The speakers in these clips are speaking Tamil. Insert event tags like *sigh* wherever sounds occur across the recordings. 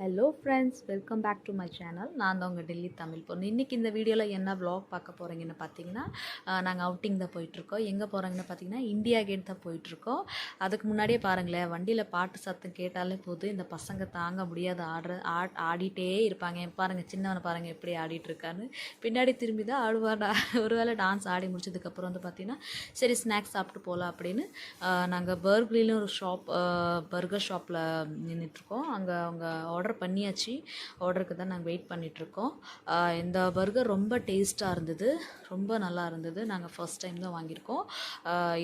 Hello friends welcome back to my channel நான் தான் உங்கள் டெல்லி தமிழ் பொண்ணு. இன்றைக்கி இந்த வீடியோவில் என்ன வ்ளாக் பார்க்க போகிறீங்கன்னு பார்த்தீங்கன்னா நாங்கள் அவுட்டிங் தான் போயிட்டுருக்கோம். எங்கே போகிறாங்கன்னு பார்த்தீங்கன்னா இந்தியா கேட் தான் போயிட்டுருக்கோம். அதுக்கு முன்னாடியே பாருங்களேன் வண்டியில் பாட்டு சத்தம் கேட்டாலே போதும். இந்த பசங்க தாங்க முடியாத ஆடுற ஆட் ஆடிட்டே இருப்பாங்க. பாருங்கள் சின்னவனை பாருங்கள் எப்படி ஆடிட்டு இருக்கான்னு பின்னாடி திரும்பி தான் ஆடுவார். ஒரு வேளை டான்ஸ் ஆடி முடிச்சதுக்கப்புறம் வந்து பார்த்தீங்கன்னா சரி ஸ்நாக்ஸ் சாப்பிட்டு போகலாம் அப்படின்னு நாங்கள் பர்க்லிலும் ஒரு ஷாப் பர்கர் ஷாப்பில் நின்றுட்டுருக்கோம் அங்கே அவங்க ஆர்டர் ஆர்டர் பண்ணியாச்சு. ஆர்டருக்கு தான் நாங்கள் வெயிட் பண்ணிகிட்ருக்கோம் இந்த பர்கர் ரொம்ப டேஸ்ட்டாக இருந்தது. ரொம்ப நல்லா இருந்தது. நாங்கள் ஃபர்ஸ்ட் டைம் தான் வாங்கியிருக்கோம்.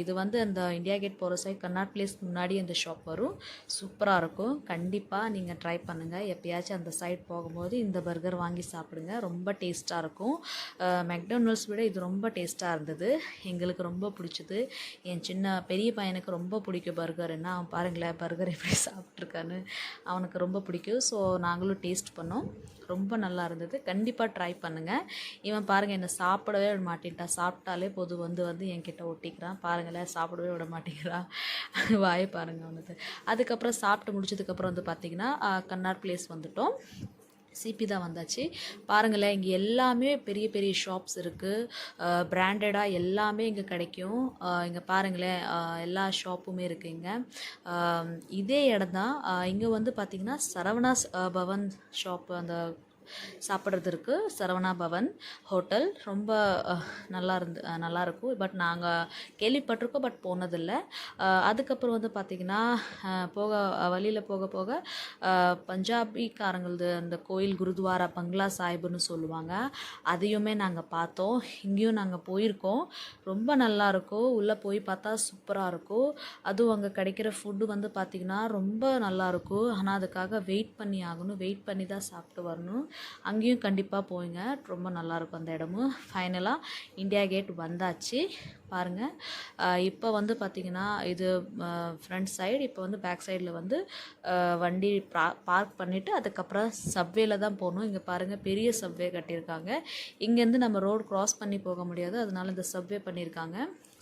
இது வந்து அந்த இந்தியா கேட் போகிற சைட் கர்நாட் பிளேஸ் முன்னாடி அந்த ஷாப் வரும். சூப்பராக இருக்கும். கண்டிப்பாக நீங்கள் ட்ரை பண்ணுங்கள் எப்பயாச்சும் அந்த சைட் போகும்போது இந்த பர்கர் வாங்கி சாப்பிடுங்க. ரொம்ப டேஸ்ட்டாக இருக்கும். மெக்டோனல்ஸ் விட இது ரொம்ப டேஸ்ட்டாக இருந்தது. எங்களுக்கு ரொம்ப பிடிச்சது. என் சின்ன பெரிய பையனுக்கு ரொம்ப பிடிக்கும் பர்கர்னா அவன் பாருங்களேன் பர்கர் எப்படி சாப்பிட்ருக்கான்னு அவனுக்கு ரொம்ப பிடிக்கும். ஸோ நாங்களும் டேஸ்ட் பண்ணோம். ரொம்ப நல்லா இருந்தது. கண்டிப்பாக ட்ரை பண்ணுங்கள் இவன் பாருங்கள் என்னை சாப்பிடவே விட மாட்டேன்ட்டான் சாப்பிட்டாலே போது வந்து வந்து என்கிட்ட ஒட்டிக்கிறான். பாருங்களேன் சாப்பிடவே விட மாட்டேங்கிறான். *laughs* வாயை பாருங்கள் அவனுக்கு. அதுக்கப்புறம் சாப்பிட்டு முடிச்சதுக்கப்புறம் வந்து பார்த்திங்கன்னா கண்ணார் பிளேஸ் வந்துட்டோம். சிபி தான் வந்தாச்சு. பாருங்களேன் இங்கே எல்லாமே பெரிய பெரிய ஷாப்ஸ் இருக்குது பிராண்டடாக எல்லாமே இங்கே கிடைக்கும். இங்கே பாருங்களேன் எல்லா ஷாப்புமே இருக்குது இங்கே. இதே இடம் தான். இங்கே வந்து பார்த்திங்கன்னா சரவணாஸ் பவன் ஷாப் அந்த சாப்பிட்றதுக்கு சரவணா பவன் ஹோட்டல். ரொம்ப நல்லா இருந்து நல்லாயிருக்கும் பட் நாங்கள் கேள்விப்பட்டிருக்கோம் பட் போனதில்லை. அதுக்கப்புறம் வந்து பார்த்திங்கன்னா போக வழியில் போக போக பஞ்சாபிக்காரங்களது அந்த கோயில் குருத்வாரா பங்களா சாஹிப்னு சொல்லுவாங்க அதையுமே நாங்கள் பார்த்தோம். இங்கேயும் நாங்கள் போயிருக்கோம். ரொம்ப நல்லா இருக்கும். உள்ளே போய் பார்த்தா சூப்பராக இருக்கும். அதுவும் அங்கே கிடைக்கிற ஃபுட்டு வந்து பார்த்திங்கன்னா ரொம்ப நல்லாயிருக்கும் ஆனால் அதுக்காக வெயிட் பண்ணி ஆகணும். வெயிட் பண்ணி தான் சாப்பிட்டு வரணும். அங்கேயும் கண்டிப்பாக போய்ங்க ரொம்ப நல்லாயிருக்கும் அந்த இடமும். ஃபைனலாக இந்தியா கேட் வந்தாச்சு. பாருங்கள் இப்போ வந்து பார்த்திங்கன்னா இது ஃப்ரண்ட் சைடு இப்போ வந்து பேக் சைடில் வந்து வண்டி பார்க் பண்ணிவிட்டு அதுக்கப்புறம் சப்வேல தான் போகணும். இங்கே பாருங்கள் பெரிய சப்வே கட்டியிருக்காங்க. இங்கேருந்து நம்ம ரோடு க்ராஸ் பண்ணி போக முடியாது. அதனால் இந்த சப்வே பண்ணியிருக்காங்க.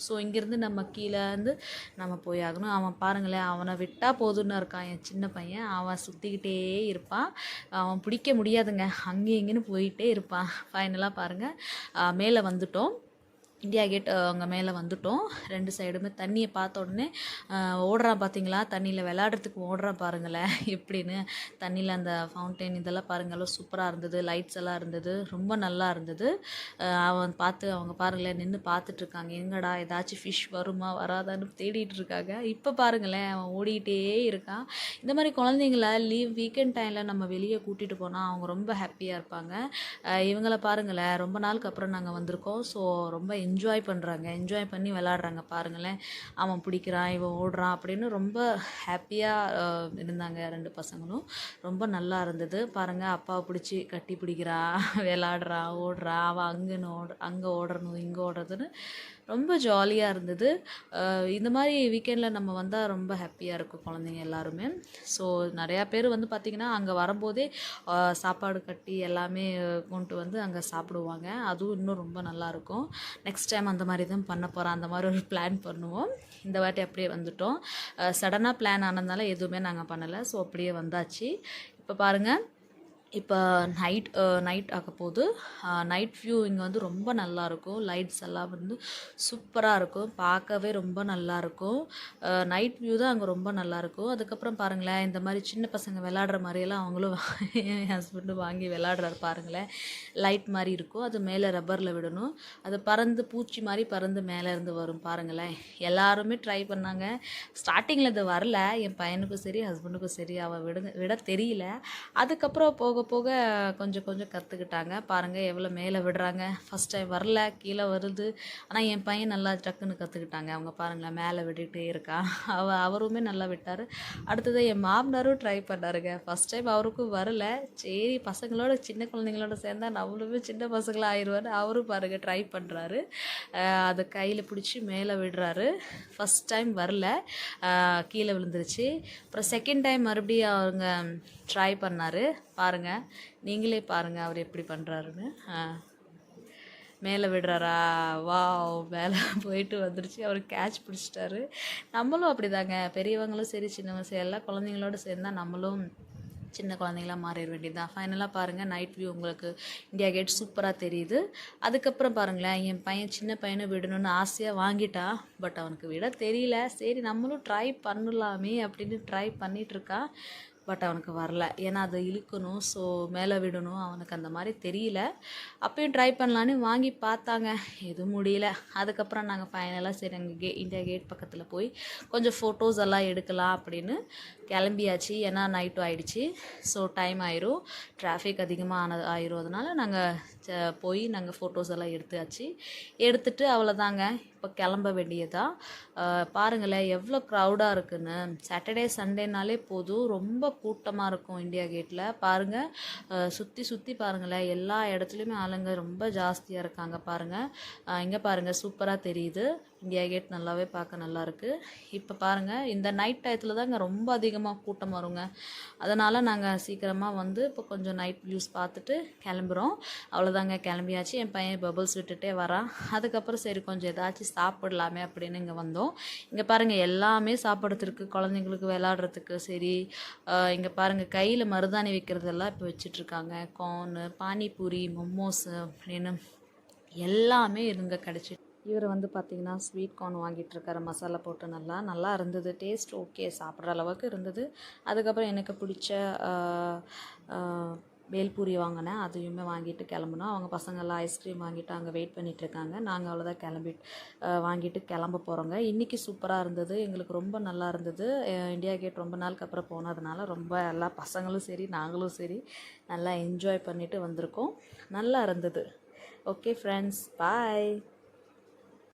ஸோ இங்கேருந்து நம்ம கீழே இருந்து நம்ம போய் ஆகணும். அவன் பாருங்களேன் அவனை விட்டால் போதும்னு இருக்கான் என் சின்ன பையன். அவன் சுற்றிக்கிட்டே இருப்பான். அவன் பிடிக்க முடியாதுங்க. அங்கேயும் இங்கேன்னு போயிட்டே இருப்பான். ஃபைனலாக பாருங்கள் மேலே வந்துட்டோம். இந்தியா கேட் அங்கே மேலே வந்துட்டோம். ரெண்டு சைடுமே தண்ணியை பார்த்த உடனே ஓடுறான் பார்த்தீங்களா தண்ணியில் விளாட்றதுக்கு ஓடுறான் பாருங்களேன். *laughs* எப்படின்னு. தண்ணியில் அந்த ஃபவுண்டைன் இதெல்லாம் பாருங்களேன் சூப்பராக இருந்தது. லைட்ஸ் எல்லாம் இருந்தது. ரொம்ப நல்லா இருந்தது. அவன் பார்த்து அவங்க பாருங்களேன் நின்று பார்த்துட்ருக்காங்க எங்கடா ஏதாச்சும் ஃபிஷ் வருமா வராதான்னு தேடிட்டு இருக்காங்க. இப்போ பாருங்களேன் அவன் ஓடிக்கிட்டே இருக்கான். இந்த மாதிரி குழந்தைங்கள லீவ் வீக்கெண்ட் டைமில் நம்ம வெளியே கூட்டிகிட்டு போனால் அவங்க ரொம்ப ஹாப்பியாக இருப்பாங்க. இவங்கள பாருங்களேன் ரொம்ப நாளுக்கு அப்புறம் நாங்கள் வந்திருக்கோம். ஸோ ரொம்ப என்ஜாய் பண்ணுறாங்க என்ஜாய் பண்ணி விளாட்றாங்க பாருங்களேன். அவன் பிடிக்கிறான் இவன் ஓடுறான் அப்படின்னு ரொம்ப ஹாப்பியாக இருந்தாங்க ரெண்டு பசங்களும். ரொம்ப நல்லா இருந்தது. பாருங்கள் அப்பாவை பிடிச்சி கட்டி பிடிக்கிறான் விளாடுறான் ஓடுறான் அவன் அங்கேன்னு ஓடு அங்கே ஓடுறணும் இங்கே ஓடுறதுன்னு ரொம்ப ஜாலியாக இருந்தது. இந்த மாதிரி வீக்கெண்டில் நம்ம வந்தால் ரொம்ப ஹாப்பியாக இருக்கும் குழந்தைங்க எல்லாருமே. ஸோ நிறையா பேர் வந்து பார்த்திங்கன்னா அங்கே வரும்போதே சாப்பாடு கட்டி எல்லாமே கொண்டு வந்து அங்கே சாப்பிடுவாங்க. அதுவும் இன்னும் ரொம்ப நல்லாயிருக்கும் நெக்ஸ்ட் டைம் அந்த மாதிரி தான் பண்ண போகிறோம் அந்த மாதிரி ஒரு பிளான் பண்ணுவோம். இந்த வாட்டி அப்படியே வந்துட்டோம். சடனாக பிளான் ஆனதுனால எதுவுமே நாங்கள் பண்ணலை. ஸோ அப்படியே வந்தாச்சு. இப்போ பாருங்கள் இப்போ நைட் நைட் ஆக போகுது நைட் வியூ இங்கே வந்து ரொம்ப நல்லா இருக்கும் லைட்ஸ் எல்லாம் வந்து சூப்பராக இருக்கும். பார்க்கவே ரொம்ப நல்லா இருக்கும் நைட் வியூ தான் அங்கே ரொம்ப நல்லாயிருக்கும் அதுக்கப்புறம் பாருங்களேன் இந்த மாதிரி சின்ன பசங்க விளாடுற மாதிரியெல்லாம் அவங்களும் என் ஹஸ்பண்டும் வாங்கி விளாடுறாரு பாருங்களேன். லைட் மாதிரி இருக்கும். அது மேலே ரப்பரில் விடணும். அது பறந்து பூச்சி மாதிரி பறந்து மேலே இருந்து வரும் பாருங்களேன். எல்லாருமே ட்ரை பண்ணாங்க. ஸ்டார்டிங்கில் இது வரல. என் பையனுக்கும் சரி ஹஸ்பண்டுக்கும் சரி அவள் விட விட தெரியல. அதுக்கப்புறம் போக போக கொஞ்சம் கொஞ்சம் கற்றுக்கிட்டாங்க பாருங்கள் எவ்வளோ மேலே விடுறாங்க. ஃபஸ்ட் டைம் வரல கீழே வருது. ஆனால் என் பையன் நல்லா டக்குன்னு கற்றுக்கிட்டாங்க அவங்க பாருங்களேன் மேலே விட்டுக்கிட்டே இருக்கான் அவ அவருமே நல்லா விட்டார். அடுத்தது என் மாமனாரும் ட்ரை பண்ணாருங்க. ஃபஸ்ட் டைம் அவருக்கும் வரல. சரி பசங்களோட சின்ன குழந்தைங்களோட சேர்ந்தா நம்மளுமே சின்ன பசங்களாக ஆயிடுவார் அவரும் பாருங்கள் ட்ரை பண்ணுறாரு அதை கையில் பிடிச்சி மேலே விடுறாரு. ஃபஸ்ட் டைம் வரல. கீழே விழுந்துருச்சு. அப்புறம் செகண்ட் டைம் மறுபடியும் அவங்க ட்ரை பண்ணார். பாருங்கள் நீங்களே பாருங்கள் அவர் எப்படி பண்ணுறாருன்னு மேலே விடுறாரா? வா மேலே போயிட்டு வந்துருச்சு. அவர் கேட்ச் பிடிச்சிட்டாரு. நம்மளும் அப்படிதாங்க. பெரியவங்களும் சரி சின்னவங்க சரி எல்லா குழந்தைங்களோட சேர்ந்தா நம்மளும் சின்ன குழந்தைங்களாம் மாறிட வேண்டியது தான் ஃபைனலாக பாருங்கள் நைட் வியூ உங்களுக்கு இந்தியா கேட் சூப்பராக தெரியுது. அதுக்கப்புறம் பாருங்களேன் என் பையன் சின்ன பையனை விடணும்னு ஆசையாக வாங்கிட்டான் பட் அவனுக்கு விட தெரியல. சரி நம்மளும் ட்ரை பண்ணலாமே அப்படின்னு ட்ரை பண்ணிகிட்ருக்கான் பட் அவனுக்கு வரல. ஏன்னா அதை இழுக்கணும் ஸோ மேலே விடணும் அவனுக்கு அந்த மாதிரி தெரியல. அப்பயும் ட்ரை பண்ணலான்னு வாங்கி பார்த்தாங்க. எதுவும் முடியல. அதுக்கப்புறம் நாங்கள் ஃபைனலாக சரி அங்கே கே இந்தியா கேட் பக்கத்தில் போய் கொஞ்சம் ஃபோட்டோஸ் எல்லாம் எடுக்கலாம் அப்படின்னு கிளம்பியாச்சு. ஏன்னா நைட்டும் ஆயிடுச்சு. ஸோ டைம் ஆயிரும். டிராஃபிக் அதிகமாக ஆனது ஆயிரும் அதனால் நாங்கள் போய் நாங்கள் ஃபோட்டோஸ் எல்லாம் எடுத்தாச்சு. எடுத்துட்டு அவ்வளோதாங்க இப்போ கிளம்ப வேண்டியதான் பாருங்களேன் எவ்வளோ க்ரௌடாக இருக்குன்னு. சாட்டர்டே சண்டேனாலே போதும். ரொம்ப கூட்டமாக இருக்கும் இந்தியா கேட்டில் பாருங்கள் சுற்றி சுற்றி பாருங்களேன் எல்லா இடத்துலையுமே ஆளுங்க ரொம்ப ஜாஸ்தியாக இருக்காங்க பாருங்கள் இங்கே பாருங்கள் சூப்பராக தெரியுது. இந்தியா கேட் நல்லாவே பார்க்க நல்லா இருக்குது இப்போ பாருங்கள் இந்த நைட் டயத்தில் தாங்க ரொம்ப அதிகமாக கூட்டம் வருங்க. அதனால் நாங்கள் சீக்கிரமாக வந்து இப்போ கொஞ்சம் நைட் வியூஸ் பார்த்துட்டு கிளம்புறோம். அவ்வளோதாங்க கிளம்பியாச்சு. என் பையன் பபுள்ஸ் விட்டுட்டே வரான் அதுக்கப்புறம் சரி கொஞ்சம் ஏதாச்சும் சாப்பிடலாமே அப்படின்னு இங்கே வந்தோம். இங்கே பாருங்கள் எல்லாமே சாப்பிட்றதுக்கு குழந்தைங்களுக்கு விளாடுறதுக்கு சரி இங்கே பாருங்கள் கையில் மருதாணி வைக்கிறதெல்லாம் இப்போ வச்சிட்ருக்காங்க. கார்னு பானிபூரி மொமோஸு அப்படின்னு எல்லாமே இருங்க கிடச்சிட்டு இவர் வந்து பார்த்திங்கன்னா ஸ்வீட் கார்ன் வாங்கிட்டு இருக்காரு மசாலா போட்டு நல்லா நல்லா இருந்தது. டேஸ்ட் ஓகே சாப்பிட்ற அளவுக்கு இருந்தது. அதுக்கப்புறம் எனக்கு பிடிச்ச வேல்பூரி பேல்பூரி வாங்கினேன். அதையுமே வாங்கிட்டு கிளம்புனோம். அவங்க பசங்கள்லாம் ஐஸ்கிரீம் வாங்கிட்டு அங்கே வெயிட் பண்ணிகிட்டு இருக்காங்க நாங்கள் அவ்வளோதான் கிளம்பி வாங்கிட்டு கிளம்ப போகிறோங்க இன்றைக்கி சூப்பராக இருந்தது. எங்களுக்கு ரொம்ப நல்லா இருந்தது. இந்தியா கேட் ரொம்ப நாளுக்கு அப்புறம் போனதுனால ரொம்ப எல்லா பசங்களும் சரி நாங்களும் சரி நல்லா என்ஜாய் பண்ணிட்டு வந்திருக்கோம். நல்லா இருந்தது. Okay friends bye